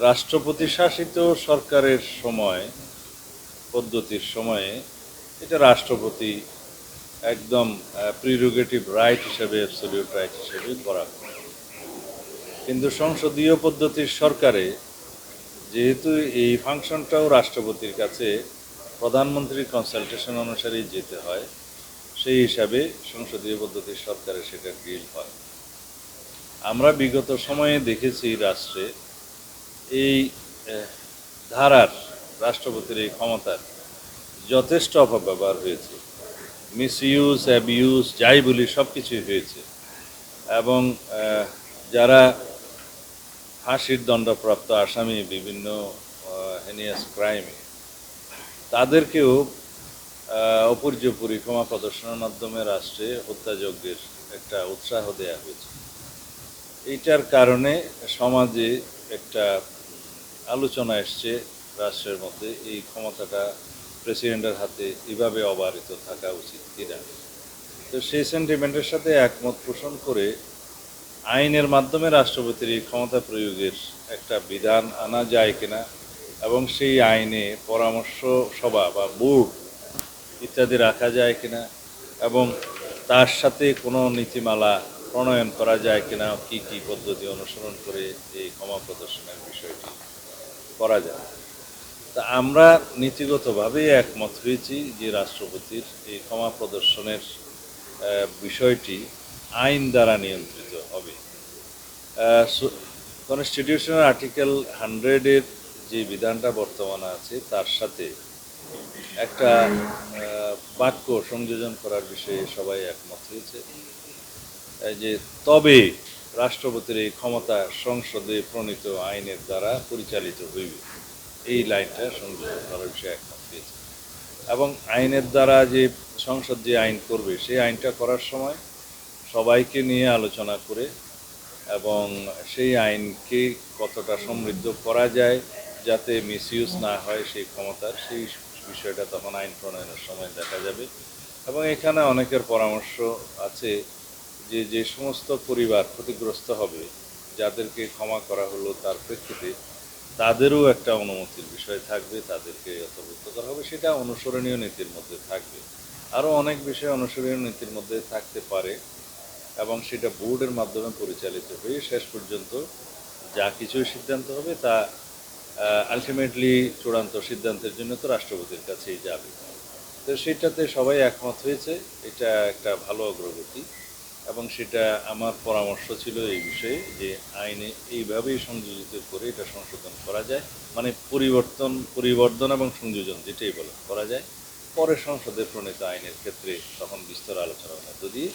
রাষ্ট্রপতি শাসিত সরকারের সময়, পদ্ধতির সময়ে, এটা রাষ্ট্রপতি একদম প্রিরোগেটিভ রাইট হিসেবে অ্যাবসলিউট রাইট হিসেবে করা। কিন্তু সংসদীয় পদ্ধতির সরকারে, যেহেতু এই ফাংশনটাও রাষ্ট্রপতির কাছে প্রধানমন্ত্রীর কনসালটেশন অনুসারেই যেতে হয়, সেই হিসাবে সংসদীয় পদ্ধতির সরকারে সেটা ডিল হয় আমরা বিগত সময়ে দেখেছি রাষ্ট্রে এই ধারার রাষ্ট্রপতির এই ক্ষমতার যথেষ্ট অপব্যবহার হয়েছে। মিস ইউজ অ্যাবিউজ যাই বলি সব কিছুই হয়েছে। এবং যারা ফাঁসির দণ্ডপ্রাপ্ত আসামি, বিভিন্ন হেনিয়াস ক্রাইমে তাদেরকেও অপর্যপুরি ক্ষমা প্রদর্শনের মাধ্যমে রাষ্ট্রে হত্যাযজ্ঞের একটা উৎসাহ দেয়া হয়েছে। এইটার কারণে সমাজে একটা আলোচনা এসছে রাষ্ট্রের মধ্যে, এই ক্ষমতাটা প্রেসিডেন্টের হাতে এভাবে অবারিত থাকা উচিত কিনা? তো সেই সেন্টিমেন্টের সাথে একমত পোষণ করে আইনের মাধ্যমে রাষ্ট্রপতির এই ক্ষমতা প্রয়োগের একটা বিধান আনা যায় কিনা এবং সেই আইনে পরামর্শ সভা বা বোর্ড ইত্যাদি রাখা যায় কিনা এবং তার সাথে কোনো নীতিমালা প্রণয়ন করা যায় কিনা, কি কি পদ্ধতি অনুসরণ করে এই ক্ষমা প্রদর্শনের বিষয়টি করা যায়। তা আমরা নীতিগতভাবেই একমত হয়েছি যে রাষ্ট্রপতির এই ক্ষমা প্রদর্শনের বিষয়টি আইন দ্বারা নিয়ন্ত্রিত হবে। কনস্টিটিউশনাল আর্টিকেল হান্ড্রেডের যে বিধানটা বর্তমানে আছে, তার সাথে একটা বাক্য সংযোজন করার বিষয়ে সবাই একমত হয়েছে। যে তবে রাষ্ট্রপতির এই ক্ষমতা সংসদে প্রণীত আইনের দ্বারা পরিচালিত হইবে। এই লাইনটা সংযোজন করার বিষয়ে একমত হয়েছে। এবং আইনের দ্বারা যে সংসদ যে আইন করবে, সেই আইনটা করার সময় সবাইকে নিয়ে আলোচনা করে এবং সেই আইনকে কতটা সমৃদ্ধ করা যায় যাতে মিসইউজ না হয় সেই ক্ষমতার, সেই বিষয়টা তখন আইন প্রণয়নের সময় দেখা যাবে। এবং এখানে অনেকের পরামর্শ আছে যে যে সমস্ত পরিবার ক্ষতিগ্রস্ত হবে, যাদেরকে ক্ষমা করা হলো তার প্রেক্ষিতে তাদেরও একটা অনুমতির বিষয় থাকবে, তাদেরকে অন্তর্ভুক্ত করা হবে, সেটা অনুসরণীয় নীতির মধ্যে থাকবে। আরও অনেক বিষয় অনুসরণীয় নীতির মধ্যে থাকতে পারে এবং সেটা বোর্ডের মাধ্যমে পরিচালিত হয়ে শেষ পর্যন্ত যা কিছুই সিদ্ধান্ত হবে তা আলটিমেটলি চূড়ান্ত সিদ্ধান্তের জন্য তো রাষ্ট্রপতির কাছেই যাবে। তো সেটাতে সবাই একমত হয়েছে, এটা একটা ভালো অগ্রগতি। এবং সেটা আমার পরামর্শ ছিল এই বিষয়ে যে আইনে এইভাবেই সংযোজিত করে এটা সংশোধন করা যায়। মানে পরিবর্তন পরিবর্তন এবং সংযোজন যেটাই বলে করা যায়। পরে সংসদে প্রণীত আইনের ক্ষেত্রে তখন বিস্তর আলোচনার মধ্য দিয়ে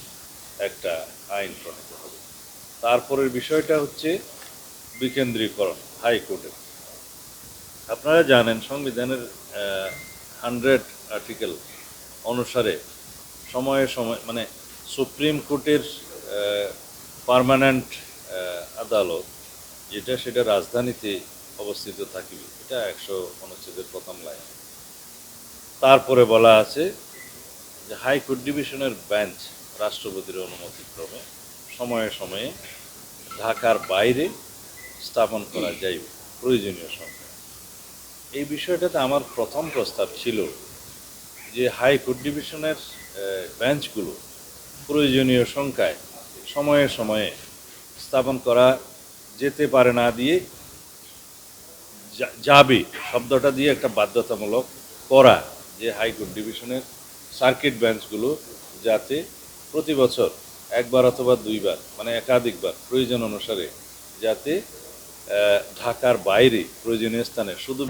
একটা আইন প্রণীত হবে। তারপরের বিষয়টা হচ্ছে বিকেন্দ্রীকরণ, হাইকোর্টের। আপনারা জানেন সংবিধানের হান্ড্রেড আর্টিকেল অনুসারে সময়ে সময় মানে সুপ্রিম কোর্টের পার্মানেন্ট আদালত, যেটা সেটা রাজধানীতে অবস্থিত থাকিবে, এটা একশো অনুচ্ছেদের প্রথম লাইন। তারপরে বলা আছে যে হাইকোর্ট ডিভিশনের বেঞ্চ রাষ্ট্রপতির অনুমতিক্রমে সময়ে সময়ে ঢাকার বাইরে স্থাপন করা যাইবে প্রয়োজনীয় সংখ্যা। এই বিষয়টাতে আমার প্রথম প্রস্তাব ছিল যে হাইকোর্ট ডিভিশনের বেঞ্চগুলো প্রয়োজনীয় সংখ্যায় সময়ে সময়ে স্থাপন করা যেতে পারে না দিয়ে যাবে শব্দটা দিয়ে একটা বাধ্যতামূলক করা যে হাইকোর্ট ডিভিশনের সার্কিট বেঞ্চগুলো যাতে প্রতি বছর একবার অথবা দুইবার মানে একাধিকবার প্রয়োজন অনুসারে যাতে ঢাকার বাইরে প্রয়োজনীয় স্থানে শুধু